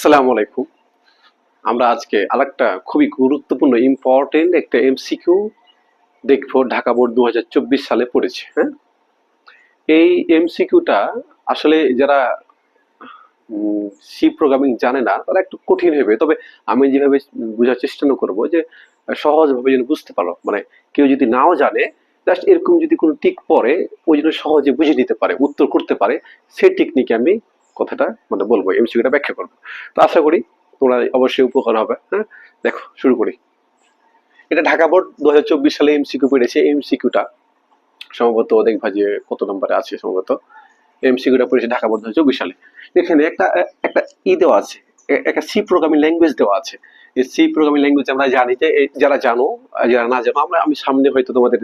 আসসালামু আলাইকুম। আমরা আজকে আরেকটা খুবই গুরুত্বপূর্ণ ইম্পর্টেন্ট একটা এমসিকিউ দেখব। ঢাকা বোর্ড দু হাজার চব্বিশ সালে পড়েছে হ্যাঁ? এই এমসিকিউটা আসলে যারা সি প্রোগ্রামিং জানে না, তারা একটু কঠিন হবে তবে আমি যেভাবে বোঝার চেষ্টা করব যে, সহজভাবে যেন বুঝতে পারো। মানে কেউ যদি নাও জানে জাস্ট এরকম যদি কোনো টিক পড়ে ওই জন্য সহজে বুঝে নিতে পারে, উত্তর করতে পারে, সেই টেকনিকে আমি কথাটা মানে বলব এমসিকিউটা ব্যাখ্যা করব। তো আশা করি তোমরা অবশ্যই উপকার হবে হ্যাঁ? দেখো, শুরু করি। এটা ঢাকা বোর্ড দু সালে এমসিকিউ পড়েছে এমসিকিউটা সম্ভবত দেখবা যে কত নম্বরে আছে সম্ভবত। এমসিকিউটা পড়েছে ঢাকা বোর্ড দু সালে। এখানে একটা একটা ই দেওয়া আছে একটা সি প্রোগ্রামিং ল্যাঙ্গুয়েজ দেওয়া আছে। এই সি প্রোগ্রামিং ল্যাঙ্গুয়েজ আমরা জানি যে যারা জানো, যারা না জানো, আমরা, আমি সামনে হয়তো তোমাদের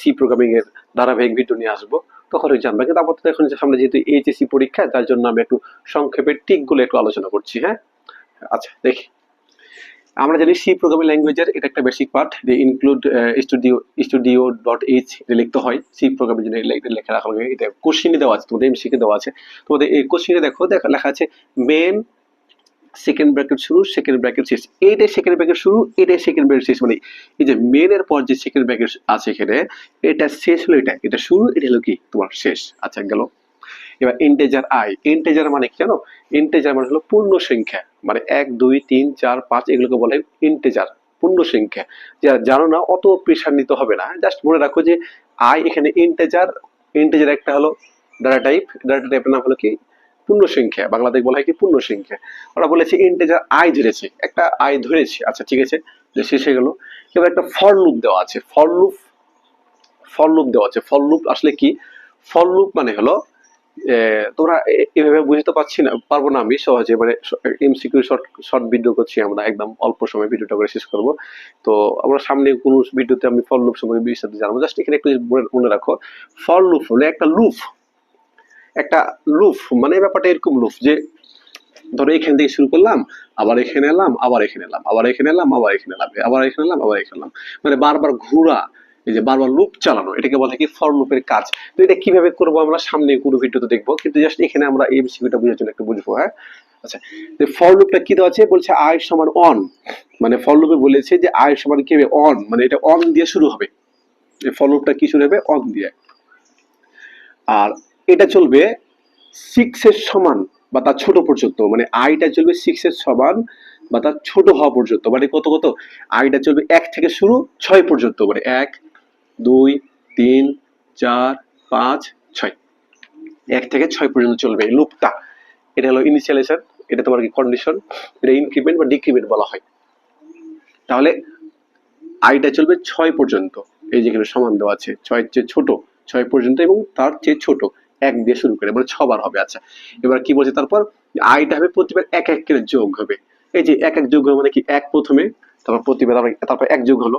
সি প্রোগ্রামিং এর ধারাবাহিক ভিডিও নিয়ে আসব। তখন ওই জানবে কিন্তু আপাতত এখন যে সামনে যেহেতু এইচএসি পরীক্ষা তার জন্য আমি একটু সংক্ষেপে টিকগুলো একটু আলোচনা করছি হ্যাঁ? আচ্ছা দেখি। আমরা জানি সি প্রোগ্রামিং ল্যাঙ্গুয়েজের এটা একটা বেসিক পার্ট যে include studio studio dot h এটা লিখতে হয়। সি প্রোগ্রামিং জন্য এটা লেখা রাখা হবে। এটা কোশ্চিনে দেওয়া আছে, তোমাদের এমসিকে দেওয়া আছে। তোমাদের এই কোশ্চিনে দেখো, দেখা, লেখা আছে মেন সেকেন্ড ব্র্যাকেট শুরু সেকেন্ড ব্র্যাকেট শেষ। এইটাই সেকেন্ড ব্র্যাকেট শুরু এটাই সেকেন্ড ব্র্যাকেট শেষ মানে এই যে মেনের পর যে সেকেন্ড ব্র্যাকেট আছে এখানে, এটা শেষ হলো এটা। এটা শুরু, এটা হলো কি? তোমার শেষ। আচ্ছা গেল। এবার ইন্টেজার আই ইন্টেজার মানে কি জানো? ইন্টেজার মানে হলো পূর্ণ সংখ্যা। মানে এক, দুই, তিন, চার, পাঁচ, এগুলোকে বলে ইন্টেজার পূর্ণ সংখ্যা। যারা জানো না, অত প্রেশার নিতে হবে না। জাস্ট মনে রাখো যে আই এখানে ইন্টেজার ইন্টেজার একটা হলো ডাটা টাইপ ডাটা টাইপের নাম হলো কি? পূর্ণ সংখ্যা বাংলাদেশ বলা হয় কি পূর্ণ সংখ্যা ওরা বলেছে ইন্টেজার আই ধরেছে, একটা আই ধরেছে আচ্ছা ঠিক আছে শেষ হয়ে গেল। এবার একটা ফর লুপ দেওয়া আছে ফর লুপ ফর লুপ দেওয়া আছে। ফর লুপ আসলে কি? ফর লুপ মানে হলো তোমরা এভাবে বুঝতে পারছি না, পারব না আমি সহজে মানে এমসিকিউ শর্ট শর্ট ভিডিও করছি আমরা, একদম অল্প সময় ভিডিওটা করে শেষ করব। তো আমরা সামনে কোনো ভিডিওতে আমি ফল লুপ সম্পর্কে বিস্তারিত জানব জাস্ট এখানে একটু মনে- মনে রাখো। ফল লুপ হলো একটা লুপ একটা লুফ মানে ব্যাপারটা এরকম লুফ যে, ধরো এখান থেকে শুরু করলাম, আবার এখানে এলাম, আবার এখানে এলাম, আবার এখানে এলাম, আবার এখানে এলাম, আবার এখানে এলাম, আবার এখানে এলাম। মানে বারবার ঘোরা, এই যে বারবার লুপ চালানো, এটাকে বলা কি ফর লুপের কাজ। তো এটা কীভাবে করব আমরা সামনে কোনো ভিডিওতে দেখব, কিন্তু জাস্ট এখানে আমরা এই বিষয়টা বোঝার জন্য একটু বুঝব হ্যাঁ? আচ্ছা ফর লুপটা কি দেওয়া আছে? বলছে আই সমান অন মানে ফর লুপে বলেছে যে আই সমান কি হবে? অন মানে এটা অন দিয়ে শুরু হবে। ফর লুপটা কি শুরু হবে? অন দিয়ে। আর এটা চলবে সিক্স এর সমান বা তার ছোট পর্যন্ত মানে আইটা চলবে সিক্স এর সমান বা তার ছোট হওয়া পর্যন্ত মানে কত কত? আইটা চলবে এক থেকে শুরু ছয় পর্যন্ত মানে এক, দুই, তিন, চার, পাঁচ, ছয়। এক থেকে ছয় পর্যন্ত চলবে লুপটা এটা হলো ইনিশিয়ালাইজেশন এটা তোমার কি কন্ডিশন এটা ইনক্রিমেন্ট বা ডিক্রিমেন্ট বলা হয়। তাহলে আইটা চলবে ছয় পর্যন্ত, এই যেখানে সমান দেওয়া আছে ছয়ের চেয়ে ছোট, ছয় পর্যন্ত এবং তার চেয়ে ছোট। এক দিয়ে শুরু করে মানে ছবার হবে আচ্ছা। এবার কি বলছে তারপর? আইটা হবে প্রতিবার এক এক করে যোগ হবে। এই যে এক এক যোগ হবে মানে কি? এক প্রথমে, তারপর প্রতিবার তারপর এক যোগ হলো।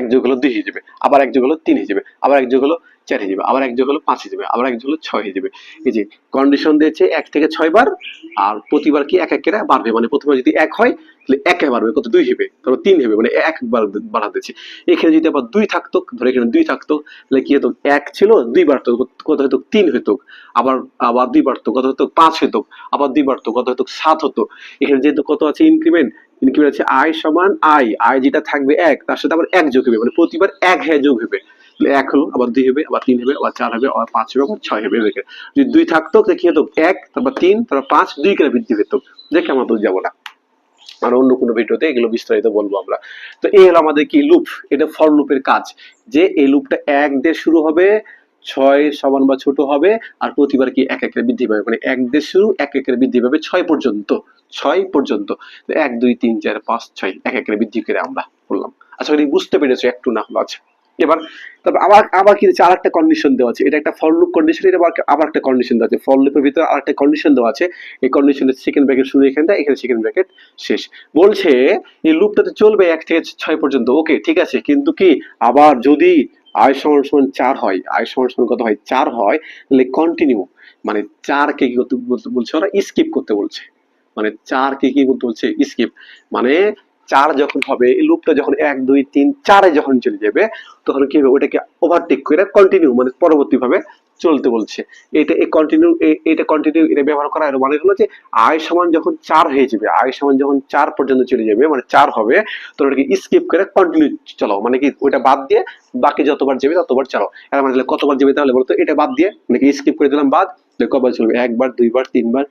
এক যোগ হলো দুই যাবে, আবার এক যোগ হলো তিন যাবে, আবার এক যোগ হলো চার যাবে, আবার এক যোগ হলো পাঁচ যাবে, আবার এক যোগ হলো ছয় যাবে। এই যে কন্ডিশন দিয়েছে এক থেকে ছয় বার, আর প্রতিবার কি এক এক করে বাড়বে? মানে প্রথমে যদি এক হয়, তাহলে একে বাড়বে, কত দুই হবে? তারপর তিন হবে মানে একবার বাড়া দিচ্ছে এখানে যদি আবার দুই থাকতো, ধরে এখানে দুই থাকতো, তাহলে কি হতো? এক ছিল, দুই বাড়তো কত হতো? তিন হতো, আবার আবার দুই বাড়তো কত হতো? পাঁচ হতো, আবার দুই বাড়তো কত হতো? সাত হতো। এখানে যেহেতু কত আছে ইনক্রিমেন্ট ইনক্রিমেন্ট আছে আই সমান আই আই যেটা থাকবে এক, তার সাথে আবার এক যোগ হবে। মানে প্রতিবার এক হ্যাঁ যোগ হবে। এক হলো, আবার দুই হবে, আবার তিন হবে, আবার চার হবে, আবার পাঁচ হবে, আবার ছয় হবে। যদি দুই থাকতো কি হতো? এক, তারপর তিন, তারপর পাঁচ, দুই করে বৃদ্ধি পেত। দেখে আমরা যাব না। আর অন্য কোনো ভিডিওতে এগুলো বিস্তারিত বলব আমরা। তো এই হলো আমাদের কি লুপ এটা ফর লুপের কাজ। যে এই লুপটা এক দিয়ে শুরু হবে ছয় সমান বা ছোট হবে, আর প্রতিবার কি এক একের বৃদ্ধি পাবে? মানে এক দিয়ে শুরু, এক একের বৃদ্ধি পাবে ছয় পর্যন্ত। ছয় পর্যন্ত। এক, দুই, তিন, চার, পাঁচ, ছয়, এক একের বৃদ্ধি করে আমরা বললাম আচ্ছা বুঝতে পেরেছ, একটু না হলো আছে। এবার, তারপর আবার আবার কি দিচ্ছে আরেকটা কন্ডিশন দেওয়া আছে। এটা একটা ফর কন্ডিশন এটা আবার একটা কন্ডিশন দেওয়া আছে। ফর লুপের ভিতরে আরেকটা কন্ডিশন দেওয়া আছে। এই কন্ডিশনের সেকেন্ড ব্র্যাকেট শুরু এখানে এখানে সেকেন্ড ব্র্যাকেট শেষ। বলছে, এই লুপটাতে চলবে এক থেকে ছয় পর্যন্ত। ওকে ঠিক আছে। কিন্তু কি, আবার যদি আয় সমান সমান চার হয়, আয় সমান সমান কত হয়? চার হয়, তাহলে কন্টিনিউ মানে চারকে কি করতে বলছে ওরা? স্কিপ করতে বলছে। মানে চার কে কি করতে বলছে? স্কিপ মানে চার যখন হবে লুপটা যখন এক, দুই, তিন, চারে যখন চলে যাবে, তখন কি হবে? ওটাকে ওভারটেক করে কন্টিনিউ মানে পরবর্তীভাবে চলতে বলছে। এটা এই কন্টিনিউ এটা কন্টিনিউ এটা ব্যবহার করা এর মানে হলো যে আয় সমান যখন চার হয়ে যাবে, আয় সমান যখন চার পর্যন্ত চলে যাবে মানে চার হবে তো ওটাকে স্কিপ করে কন্টিনিউ চালাও। মানে কি ওইটা বাদ দিয়ে বাকি যতবার যাবে ততবার চালাও। এর মানে কতবার যাবে তাহলে বলতো এটা বাদ দিয়ে মানে কি স্কিপ করে দিলাম বাদ কবার চলবে? একবার, দুইবার, তিনবার,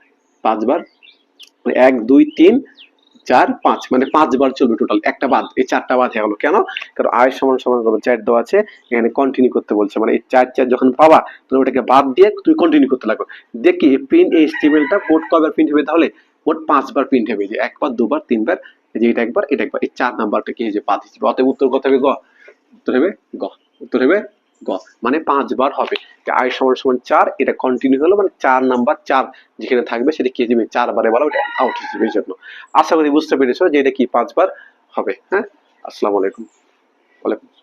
পাঁচবার মানে এক, দুই, তিন চার, পাঁচ মানে পাঁচবার চলবে টোটাল একটা বাদ, এই চারটা বাদ হয়ে কেন? কারণ আয় সমান সমান কত চার দেওয়া আছে, এখানে কন্টিনিউ করতে বলছে। মানে এই চার চার যখন পাবা, তখন ওটাকে বাদ দিয়ে তুমি কন্টিনিউ করতে লাগবে। দেখি প্রিন্ট এই স্টেমেলটা মোট কবার প্রিন্ট হবে তাহলে? মোট পাঁচবার প্রিন্ট হবে। যে একবার, দুবার, তিনবার যে এটা একবার এটা একবার। এই চার নাম্বারটা কি যে বাদ হিসেবে অতএব উত্তর কত হবে গ? উত্তর হবে গ। উত্তর হবে গ মানে পাঁচবার হবে। আই সমান সমান চার, এটা কন্টিনিউ হলো মানে চার নাম্বার চার যেখানে থাকবে সেটা কি যাবে চারবারে বলো ওটা আউট হিসেবে জন্য। আশা করি বুঝতে পেরেছ যে এটা কি পাঁচবার হবে হ্যাঁ? আসসালামু আলাইকুম। ওয়ালাইকুম